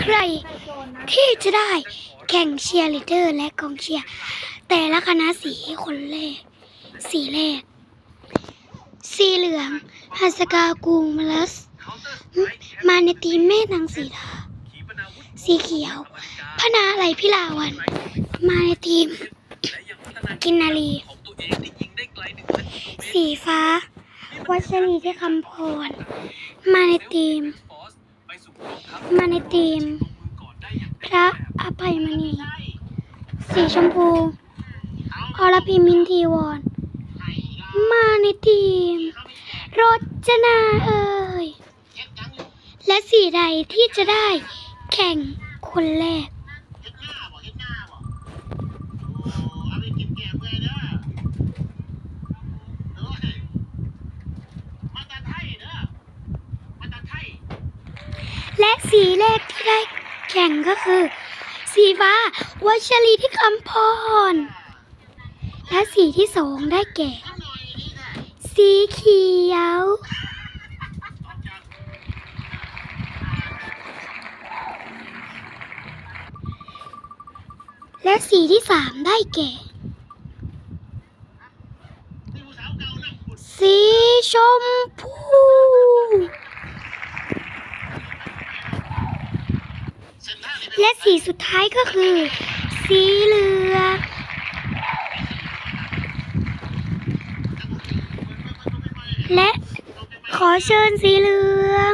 ใครที่จะได้แข่งเชียร์ลีดเดอร์และกองเชียร์ แต่ละคณะสีคนแรก สีแรก สีเหลืองฮัสกากูมลัส มาในทีมแม่นางสีดาสีเขียว พนาไหลพิลาวัน มาในทีม กินนารี สีฟ้า วัชรีที่คำพร มาในทีม มาในทีม พระอภัยมณี สีชมพูอรพิมมินทีวอนมาในทีมรจนาเอ่ยและสีใดที่จะได้แข่งคนแรก เฮ็ดหน้าบ่เฮ็ดหน้าบ่โอ้เอาไปกินแก้เมื่อยเด้อเด้อเฮ้ยมาตาไทยเด้อมาตาไทย และสีแรกที่ได้แข่งก็คือ สีฟ้าวัชรีที่คำพร และสีที่สองได้แก่ สีเขียวและสีที่สามได้แก่ สีชมพู เส้นทางนี่เป็น และสีสุดท้ายก็คือ สีเหลืองและขอเชิญสีเหลือง